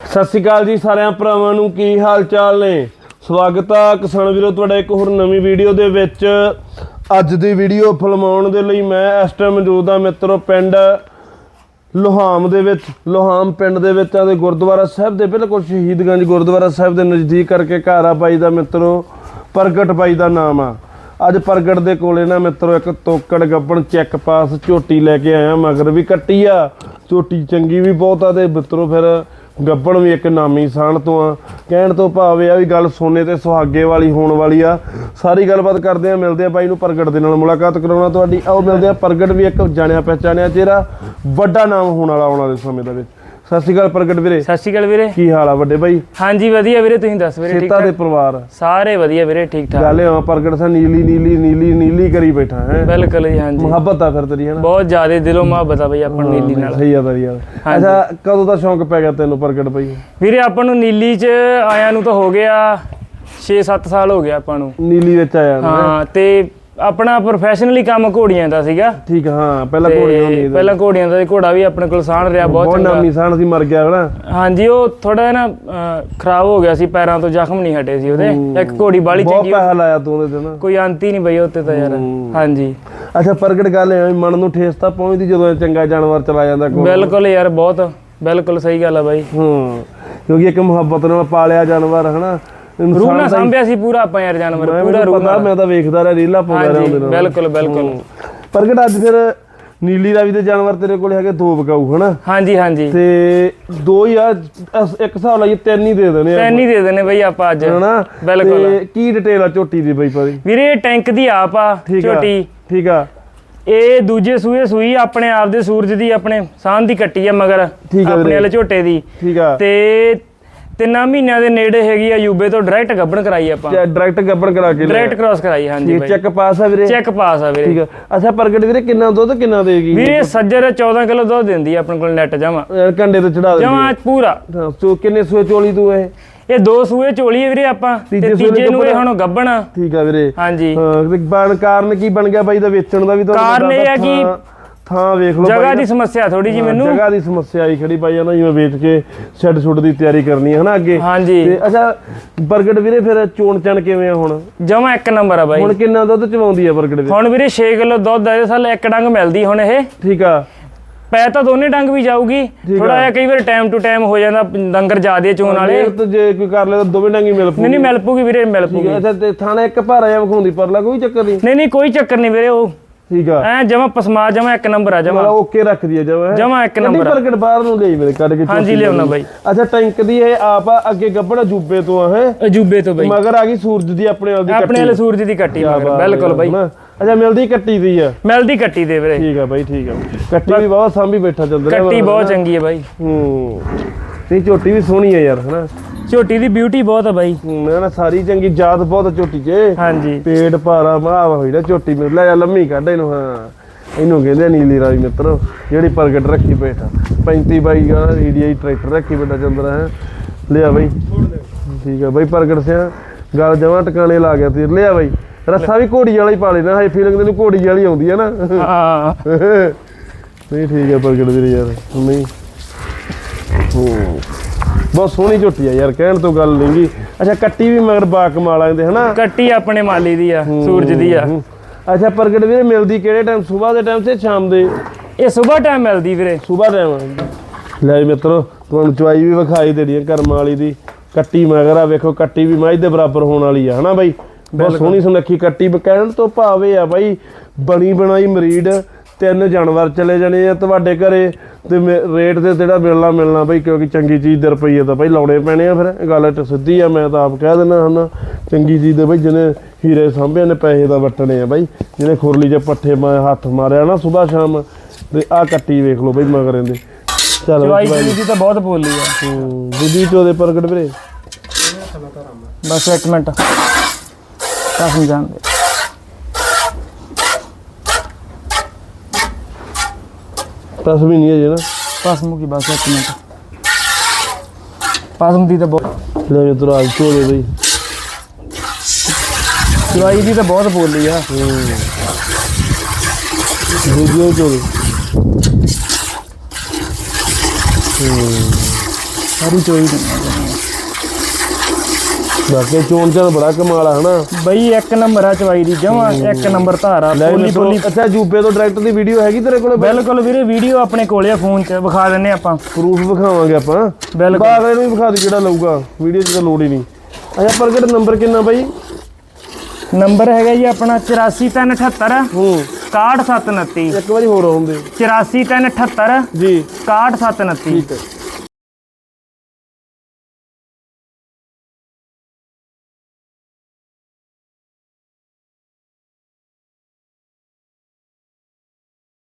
ਸਤਿ ਸ਼੍ਰੀ ਅਕਾਲ ਜੀ ਸਾਰਿਆਂ ਭਰਾਵਾਂ ਨੂੰ, ਕੀ ਹਾਲ ਚਾਲ ਨੇ? ਸਵਾਗਤ ਆ ਕਿਸਾਨ ਵੀਰੋ, ਤੁਹਾਡਾ ਇੱਕ ਹੋਰ ਨਵੀਂ ਵੀਡੀਓ ਦੇ ਵਿੱਚ। ਅੱਜ ਦੀ ਵੀਡੀਓ ਫਿਲਮਾਉਣ ਦੇ ਲਈ ਮੈਂ ਇਸ ਟਾਈਮ ਮੌਜੂਦ ਆ ਮਿੱਤਰੋ ਪਿੰਡ ਲੋਹਾਮ ਦੇ ਵਿੱਚ, ਲੋਹਾਮ ਪਿੰਡ ਦੇ ਵਿੱਚ ਆਦੇ ਗੁਰਦੁਆਰਾ ਸਾਹਿਬ ਦੇ ਬਿਲਕੁਲ ਸ਼ਹੀਦਗੰਜ ਗੁਰਦੁਆਰਾ ਸਾਹਿਬ ਦੇ ਨਜ਼ਦੀਕ ਕਰਕੇ ਘਰ ਆ ਬਾਈ ਦਾ ਮਿੱਤਰੋ, ਪ੍ਰਗਟ ਬਾਈ ਦਾ ਨਾਮ ਆ। ਅੱਜ ਪ੍ਰਗਟ ਦੇ ਕੋਲੇ ਨਾ ਮਿੱਤਰੋ ਇੱਕ ਤੋਕੜ ਗੱਬਣ ਚੈੱਕ ਪਾਸ ਝੋਟੀ ਲੈ ਕੇ ਆਇਆ, ਮਗਰ ਵੀ ਕੱਟੀ ਆ। ਝੋਟੀ ਚੰਗੀ ਵੀ ਬਹੁਤ ਆ ਤੇ ਮਿੱਤਰੋ ਫਿਰ ਗੱਬਣ ਵੀ ਇੱਕ ਨਾਮੀ ਸਾਣ ਤੋਂ ਆ। ਕਹਿਣ ਤੋਂ ਭਾਵ ਇਹ ਆ ਵੀ ਗੱਲ ਸੋਨੇ ਤੇ ਸੁਹਾਗੇ ਵਾਲੀ ਹੋਣ ਵਾਲੀ ਆ। ਸਾਰੀ ਗੱਲਬਾਤ ਕਰਦੇ ਆ, ਮਿਲਦੇ ਆ ਬਾਈ ਨੂੰ ਪ੍ਰਗਟ ਦੇ ਨਾਲ ਮੁਲਾਕਾਤ ਕਰਾਉਣਾ ਤੁਹਾਡੀ। ਆਓ ਮਿਲਦੇ ਆ, ਪ੍ਰਗਟ ਵੀ ਇੱਕ ਜਾਣਿਆ ਪਹਿਚਾਣਿਆ ਚਿਹਰਾ, ਵੱਡਾ ਨਾਮ ਹੋਣ ਵਾਲਾ ਆਉਣ ਵਾਲੇ ਸਮੇਂ ਦੇ ਵਿੱਚ। ਸਤਿ ਸ਼੍ਰੀ ਅਕਾਲ ਪ੍ਰਗਟ ਵੀਰੇ। ਸਤਿ ਸ਼੍ਰੀ ਅਕਾਲ ਵੀਰੇ। ਕੀ ਹਾਲ ਆ ਵੱਡੇ ਬਾਈ? ਹਾਂਜੀ ਵਧੀਆ ਵੀਰੇ ਤੁਸੀਂ ਦੱਸ ਵੀਰੇ ਠੀਕ ਸੇਤਾ ਦੇ ਪਰਿਵਾਰ। ਸਾਰੇ ਵਧੀਆ ਵੀਰੇ ਠੀਕ ਠਾਕ। ਗੱਲ ਆ ਪ੍ਰਗਟ ਸਾ ਨੀਲੀ ਨੀਲੀ ਨੀਲੀ ਨੀਲੀ ਕਰੀ ਬੈਠਾ ਹੈ। ਬਿਲਕੁਲ ਜੀ ਹਾਂਜੀ। ਮੁਹੱਬਤ ਆ ਫਿਰ ਤੇਰੀ ਹੈ ਨਾ ਬਹੁਤ ਜ਼ਿਆਦਾ ਦਿਲੋਂ ਮੁਹੱਬਤ ਆ ਬਈ ਆਪਾਂ ਨੂੰ ਨੀਲੀ ਨਾਲ। ਸਹੀ ਆ ਤੇਰੀ ਯਾਰ ਅੱਛਾ ਕਦੋਂ ਦਾ ਸ਼ੌਂਕ ਪੈ ਗਿਆ ਤੈਨੂੰ ਪ੍ਰਗਟ ਬਾਈ? ਵੀਰੇ ਆਪਾਂ ਨੂੰ ਨੀਲੀ ਚ ਆਇਆਂ ਨੂੰ ਤਾਂ ਹੋ ਗਿਆ 6-7 ਸਾਲ ਹੋ ਗਿਆ ਆਪਾਂ ਨੂੰ। ਨੀਲੀ ਵਿੱਚ ਆਇਆ ਹਾਂ ਤੇ ਆਪਣਾ ਪ੍ਰੋਫੈਸ਼ਨਲੀ ਕੰਮ ਘੋੜੀਆਂ ਦਾ ਸੀਗਾ। ਠੀਕ ਹਾਂ ਪਹਿਲਾਂ ਘੋੜੀਆਂ ਹੁੰਦੀਆਂ ਪਹਿਲਾਂ ਘੋੜੀਆਂ ਦਾ ਸੀ, ਘੋੜਾ ਵੀ ਆਪਣੇ ਕੋਲ ਸਾਣ ਰਿਹਾ ਬਹੁਤ ਬਹੁਤ ਚੰਗਾ। ਨਾਮੀ ਸਾਨ ਸੀ ਮਰ ਗਿਆ ਹਨਾ। ਹਾਂਜੀ ਉਹ ਥੋੜਾ ਨਾ ਅਹ, ਖਰਾਬ ਹੋ ਗਿਆ ਸੀ ਪੈਰਾਂ ਤੋਂ ਜ਼ਖਮ ਨਹੀਂ ਹਟੇ ਸੀ ਉਹਦੇ। ਇੱਕ ਘੋੜੀ ਬਾਲੀ ਬਹੁਤ ਚੰਗੀ ਪੈਸਾ ਲਾਇਆ ਤੂੰ ਉਹਦੇ ਤੇ ਨਾ। ਕੋਈ ਅੰਤ ਹੀ ਨਹੀਂ ਬਈ ਉੱਤੇ ਤਾਂ ਯਾਰ। ਹਾਂਜੀ। ਅੱਛਾ ਪ੍ਰਗਟ ਗੱਲ ਵੀ ਮਨ ਨੂੰ ਠੇਸ ਤਾਂ ਪਹੁੰਚਦੀ ਜਦੋਂ ਇਹ ਚੰਗਾ ਜਾਨਵਰ ਚਲਾ ਜਾਂਦਾ ਕੋਲ ਬਿਲਕੁਲ ਯਾਰ ਬਹੁਤ। ਬਿਲਕੁਲ ਸਹੀ ਗੱਲ ਆ ਬਾਈ। ਹਾਂ। ਕਿਉਂਕਿ ਇੱਕ ਮੁਹੱਬਤ ਨਾਲ ਪਾਲਿਆ ਜਾਨਵਰ ਹਨਾ। ਰੂਹ ਨਾਲ ਸਾਂਭਿਆ ਸੀ ਪੂਰਾ ਆਪਾਂ ਯਾਰ ਜਾਨਵਰ ਪੂਰਾ ਰੂਹ ਮੈਂ ਤਾਂ ਵੇਖਦਾ ਰਿਹਾ ਰੀਲਾ ਪਾਉਂਦਾ ਰਿਹਾ ਉਹਦੇ ਨਾਲ। ਬਿਲਕੁਲ ਬਿਲਕੁਲ। ਪ੍ਰਗਟ ਅੱਜ ਫਿਰ ਨੀਲੀ ਰਾਵੀ ਦੇ ਜਾਨਵਰ ਤੇਰੇ ਕੋਲ ਹੈਗੇ ਦੋ ਬਕਾਊ ਹਨਾ? ਹਾਂਜੀ ਹਾਂਜੀ। ਤੇ ਦੋ ਹੀ ਆ ਅਸ- ਇੱਕ ਹਿਸਾਬ ਲਾਈਏ ਤਿੰਨ ਹੀ ਦੇ ਦੇਣੇ ਆ ਤਿੰਨ ਹੀ ਦੇ ਦੇਣੇ ਬਈ ਆਪਾਂ ਅੱਜ। ਹਨਾ? ਬਿਲਕੁਲ। ਤੇ ਕੀ ਡਿਟੇਲ ਆ ਝੋਟੀ ਦੀ ਬਈ ਭਾਈ ਵੀਰੇ ਟੈਂਕ ਦੀ ਆਪ ਆ ਛੋਟੀ ਠੀਕ ਆ। ਇਹ ਦੂਜੇ ਸੂਏ ਸੂਈ ਆਪਣੇ ਆਪ ਦੇ ਸੂਰਜ ਦੀ ਆਪਣੇ ਸਾਹ ਦੀ ਕੱਟੀ ਆ ਮਗਰ ਆਪਣੇ। ਵਾਲੇ ਝੋਟੇ ਦੀ। ਠੀਕ ਆ। ਤੇ ਤਿੰਨਾਂ ਮਹੀਨਿਆਂ ਦੇ ਨੇੜੇ ਹੈਗੀ ਆ ਯੂਬੇ ਤੋਂ ਡਾਇਰੈਕਟ ਗੱਬਣ ਕਰਾਈ ਆਪਾਂ। ਡਾਇਰੈਕਟ ਗੱਬੜ ਕਰਾ ਕੇ। ਡਾਇਰੈਕਟ ਕ੍ਰਾਸ ਕਰਾਈ ਹਾਂਜੀ ਬਾਈ। ਚੈੱਕ ਪਾਸ ਆ ਵੀਰੇ? ਚੈੱਕ ਪਾਸ ਆ ਵੀਰੇ। ਠੀਕ ਆ। ਅੱਛਾ ਪ੍ਰਗਟ ਵੀਰੇ ਕਿੰਨਾ ਦੁੱਧ ਕਿੰਨਾ ਦੇਗੀ? ਵੀਰੇ ਸੱਜਰ 14 ਕਿਲੋ ਦੁੱਧ ਦਿੰਦੀ ਆ ਆਪਣੇ ਕੋਲ ਨੈਟ ਯਾਰ ਕੰਡੇ ਤੇ ਚੜਾ ਦੇ ਜਮਾ ਪੂਰਾ। ਸੋ ਕਿੰਨੇ ਸੂਏ ਚੋਲੀ ਤੂੰ ਇਹ? ਇਹ ਦੋ ਸੂਏ ਚੋਲੀ ਆ ਵੀਰੇ ਆਪਾਂ ਤੇ ਤੀਜੇ ਨੂੰ ਇਹ? ਹੁਣ ਗੱਬਣ ਠੀਕ ਆ ਵੀਰੇ। ਹਾਂਜੀ। ਹਾਂ ਬਣ ਕਾਰਨ ਕੀ ਬਣ ਗਿਆ ਬਾਈ ਦਾ ਵੇਚਣ ਦਾ ਵੀ ਤੁਹਾਨੂੰ ਕਾਰਨ ਇਹ ਆ ਕਿ ਥਾਂ- ਵੇਖ ਲਓ ਜਗ੍ਹਾ ਦੀ ਸਮੱਸਿਆ ਥੋੜੀ ਜੀ ਹਾਂ, ਮੈਨੂੰ। ਜਗ੍ਹਾ ਦੀ ਸਮੱਸਿਆ ਆਈ ਖੜੀ ਬਾਈ ਨਾ ਜਿਵੇਂ ਵੇਚ ਕੇ ਸ਼ੈੱਡ ਸ਼ੁੱਡ ਦੀ ਤਿਆਰੀ ਕਰਨੀ ਹੈ ਹਨਾ ਅੱਗੇ? ਹਾਂਜੀ। ਤੇ ਅੱਛਾ ਪ੍ਰਗਟ ਵੀਰੇ ਫਿਰ ਚੋਣ ਚਣ ਕਿਵੇਂ ਆ ਹੁਣ? ਜਮਾ ਇੱਕ ਨੰਬਰ ਆ ਬਾਈ। ਹੁਣ ਕਿੰਨਾ ਦੁੱਧ ਚਵਾਉਂਦੀ ਆ ਪ੍ਰਗਟ ਵੀਰੇ? ਹੁਣ ਵੀਰੇ 6 ਕਿਲੋ ਦੁੱਧ ਆ ਇਹਦੇ ਸਾਲ ਇੱਕ ਡੰਗ ਮਿਲਦੀ ਹੁਣ ਇਹ। ਠੀਕ ਆ। ਪੈ ਤਾਂ ਦੋਨੇ ਡੰਗ ਵੀ ਜਾਊਗੀ। ਥੋੜਾ ਜਿਹਾ ਕਈ ਵਾਰ ਟਾਈਮ ਟੂ ਟਾਈਮ ਹੋ ਜਾਂਦਾ ਡੰਗਰ ਜ਼ਿਆਦੇ ਚੋਣ ਵਾਲੇ। ਇਹ ਜੇ ਕੋਈ ਕਰ ਲੈ ਤਾਂ ਦੋਵੇਂ ਡੰਗੀ ਮਿਲ ਪੂ ਨਹੀਂ ਨਹੀਂ ਮਿਲ ਪੂਗੀ ਵੀਰੇ ਮਿਲ ਪੂਗੀ ਅੱਛਾ ਤੇ ਥਾਣਾ ਇੱਕ ਭਾਰਾ ਜਿਹਾ ਵਿਖਾਉਂਦੀ ਪਰਲਾ ਕੋਈ ਚੱਕਰ ਨਹੀਂ? ਨਹੀਂ ਨਹੀਂ ਕੋਈ ਚੱਕਰ ਨਹੀਂ ਵੀਰੇ ਉਹ ਠੀਕ ਆ। ਐ ਜਮਾ ਪਸਮਾ ਜਮਾ ਇੱਕ ਨੰਬਰ ਆ ਜਮਾ। ਮਤਲਬ ਓਕੇ ਰੱਖਦੀ ਆ ਜਮਾ ਜਮਾ ਇੱਕ ਨੰਬਰ ਆ। ਪ੍ਰਗਟ ਬਾਹਰ ਨੂੰ ਲਈ ਮੇਰੇ ਕੱਢ ਕੇ ਹਾਂਜੀ ਲਿਆਉਣਾ ਬਾਈ। ਅੱਛਾ ਟੈਂਕ ਦੀ ਇਹ ਆਪ ਆ ਅੱਗੇ ਗੱਬੜ ਜੂਬੇ ਤੋਂ ਆ ਹੈ। ਅਜੂਬੇ ਤੋਂ ਬਾਈ। ਮਗਰ ਆ ਗਈ ਸੂਰਜ ਦੀ ਆਪਣੇ ਵਾਲ ਦੀ ਆਪਣੇ ਵਾਲੇ ਸੂਰਜ ਦੀ ਕੱਟੀ ਮਗਰ ਬਿਲਕੁਲ ਬਾਈ? ਅੱਛਾ ਮਿਲਦੀ ਕੱਟੀ ਦੀ ਆ। ਮਿਲਦੀ ਕੱਟੀ ਦੇ ਵੀਰੇ। ਠੀਕ ਆ ਬਾਈ ਠੀਕ ਆ। ਕੱਟੀ ਵੀ ਬਹੁਤ ਸਾਂਭੀ ਬੈਠਾ ਚੱਲ ਰਿਹਾ ਕੱਟੀ ਬਹੁਤ ਚੰਗੀ ਹੈ ਬਾਈ। ਹੂੰ। ਨਹੀਂ ਝੋਟੀ ਵੀ ਸੋਹਣੀ ਆ ਯਾਰ ਹਨਾ। ਝੋਟੀ ਦੀ ਬਿਊਟੀ ਬਹੁਤ ਆ ਬਾਈ। ਹੂੰ, ਨਾ ਸਾਰੀ ਚੰਗੀ ਜਾਤ ਬਹੁਤ ਝੋਟੀ 'ਚ। ਹਾਂਜੀ। ਪੇਟ ਭਾਰਾ ਮਾਹ ਹੋਈ ਨਾ ਝੋਟੀ ਮਿਲ ਲੈ ਜਾ ਲੰਮੀ ਕੱਢ ਇਹਨੂੰ ਹਾਂ। ਇਹਨੂੰ ਕਹਿੰਦੇ ਨੀਲੀ ਰਾਵੀ ਮਿੱਤਰੋ ਜਿਹੜੀ ਪ੍ਰਗਟ ਰੱਖੀ ਬੈਠਾ। 35 ਬਾਈ ਦਾ ਈਡੀਆਈ ਟਰੈਕਟਰ ਰੱਖੀ ਬੈਠਾ ਚੰਦਰਾ ਹੈ। ਲਿਆ ਬਾਈ। ਠੀਕ ਆ ਬਾਈ ਪ੍ਰਗਟ ਸਿਆ। ਗੱਲ ਜਮਾਂ ਟਿਕਾਣੇ ਲਾ ਗਿਆ ਤੇ ਲਿਆ ਬਾਈ। ਰੱਸਾ ਵੀ ਘੋੜੀ ਵਾਲਾ ਹੀ ਪਾ ਲੈਣਾ ਹਾਈ ਫੀਲਿੰਗ ਤੈਨੂੰ ਘੋੜੀ ਵਾਲੀ ਆਉਂਦੀ ਹੈ ਨਾ। ਹਾਂ। ਨਹੀਂ ਠੀਕ ਹੈ ਪ੍ਰਗਟ ਵੀਰੇ ਯਾਰ। ਨਹੀਂ। ਹੂੰ। ਬਹੁਤ ਸੋਹਣੀ ਝੋਟੀ ਆ ਯਾਰ ਕਹਿਣ ਤੋਂ ਗੱਲ ਨਹੀਂਗੀ ਅੱਛਾ ਕੱਟੀ ਵੀ ਮਗਰ ਬਾ ਕਮਾਲ ਆਂਦੇ ਹਨਾ? ਕੱਟੀ ਆਪਣੇ ਮਾਲੀ ਦੀ ਆ ਸੂਰਜ ਦੀ ਆ। ਅੱਛਾ ਪ੍ਰਗਟ ਵੀਰੇ ਮਿਲਦੀ ਕਿਹੜੇ ਟਾਈਮ ਸਵੇਰ ਦੇ ਟਾਈਮ ਤੇ ਸ਼ਾਮ ਦੇ? ਇਹ ਸਵੇਰ ਟਾਈਮ ਮਿਲਦੀ ਵੀਰੇ। ਸਵੇਰ ਟਾਈਮ ਲੈ ਮਿੱਤਰੋ ਤੁਹਾਨੂੰ ਚਵਾਈ ਵੀ ਵਿਖਾਈ ਦੇਣੀ ਹੈ ਕਰਮ ਵਾਲੀ ਦੀ। ਕੱਟੀ ਮਗਰ ਆ ਵੇਖੋ ਕੱਟੀ ਵੀ ਮੱਝ ਦੇ ਬਰਾਬਰ ਹੋਣ ਵਾਲੀ ਆ ਹਨਾ ਬਾਈ? ਬਹੁਤ ਸੋਹਣੀ ਸੁਨੱਖੀ ਕੱਟੀ ਕਹਿਣ ਤੋਂ ਭਾਵੇਂ ਆ ਬਾਈ ਬਣੀ ਬਣਾਈ ਮਰੀਡ ਤਿੰਨ ਜਾਨਵਰ ਚਲੇ ਜਾਣੇ ਆ ਤੁਹਾਡੇ ਘਰੇ ਤੇ ਰੇਟ ਤੇ ਜਿਹੜਾ ਮਿਲਣਾ ਮਿਲਣਾ ਬਈ ਕਿਉਂਕਿ ਚੰਗੀ ਚੀਜ਼ ਦੇ ਰੁਪਈਏ ਤਾਂ ਬਈ ਲਾਉਣੇ ਪੈਣੇ ਆ ਫਿਰ। ਗੱਲ ਤਾਂ ਸਿੱਧੀ ਆ ਮੈਂ ਤਾਂ ਆਪ ਕਹਿ ਦਿੰਦਾ ਹਾਂ ਚੰਗੀ ਚੀਜ਼ ਦੇ ਬਈ ਜਿਹਨੇ ਹੀਰੇ ਸਾਂਭਿਆ ਨੇ ਪੈਸੇ ਦਾ ਵਟਣੇ ਆ ਬਈ। ਜਿਹਨੇ ਖੁਰਲੀ 'ਚ ਪੱਠੇ ਹੱਥ ਮਾਰਿਆ ਨਾ ਸਵੇਰ ਸ਼ਾਮ ਤੇ ਆਹ ਕੱਟੀ ਵੇਖ ਲਓ ਬਈ ਮਗਰ ਇਹਦੇ। ਚਲ ਜਵਾਈ ਦੀ ਤਾਂ ਬਹੁਤ ਬੋਲੀ ਆ। ਦੀਦੀ ਚੋਦੇ ਪ੍ਰਗਟ ਵੀਰੇ। ਬਸ ਇੱਕ ਮਿੰਟ। ਤਾਂ ਸਮਝਾਂਗੇ 10 ਵੀ ਨਹੀਂ ਹੈ ਜੇ ਨਾ। ਪਸਮ ਕੀ ਬਸ ਇੱਕ ਮਿੰਟ। ਪਸਮ ਦੀ ਤਾਂ ਬਹੁਤ ਲੈ ਜੇ ਤੂੰ ਰਾਜ ਝੋਲੇ ਬਈ? ਚਲਾਈ ਦੀ ਤਾਂ ਬਹੁਤ ਬੋਲੀ ਆ। ਦੂਜੇ ਝੋਲੇ ਸਾਰੀ ਚੋਈ ਦੀ ਬਾਕੀ ਚੋਣ ਚਾਣ ਬੜਾ ਕਮਾਲ ਆ ਹਨਾ? ਬਈ ਇੱਕ ਨੰਬਰ ਆ ਚਵਾਈ ਦੀ ਜਮਾ ਇੱਕ ਨੰਬਰ ਧਾਰਾ ਪੋਲੀ ਪੋਲੀ ਅੱਛਾ ਯੂਪੀ ਤੋਂ ਡਾਇਰੈਕਟ ਦੀ ਵੀਡੀਓ ਹੈਗੀ ਤੇਰੇ ਕੋਲੇ ਬਿਲਕੁਲ ਵੀਰੇ ਵੀਡੀਓ ਆਪਣੇ ਕੋਲੇ ਆ ਫੋਨ 'ਚ ਵਿਖਾ ਦਿੰਨੇ ਆਪਾਂ। ਪ੍ਰੂਫ ਵਿਖਾਵਾਂਗੇ ਆਪਾਂ। ਬਿਲਕੁਲ। ਬਾਗਲੇ ਨੂੰ ਵਿਖਾ ਦੇ ਜਿਹੜਾ ਲਊਗਾ ਵੀਡੀਓ 'ਚ ਤਾਂ ਲੋੜ ਹੀ ਨਹੀਂ। ਅੱਛਾ ਪ੍ਰਗਟ ਨੰਬਰ ਕਿੰਨਾ ਬਾਈ? ਨੰਬਰ ਹੈਗਾ ਜੀ ਆਪਣਾ 84378 ਹੂੰ। 61729 ਇੱਕ ਵਾਰੀ ਹੋਰ ਆਉਂਦੇ। 84378 ਜੀ। 61729 ਠੀਕ ਹੈ।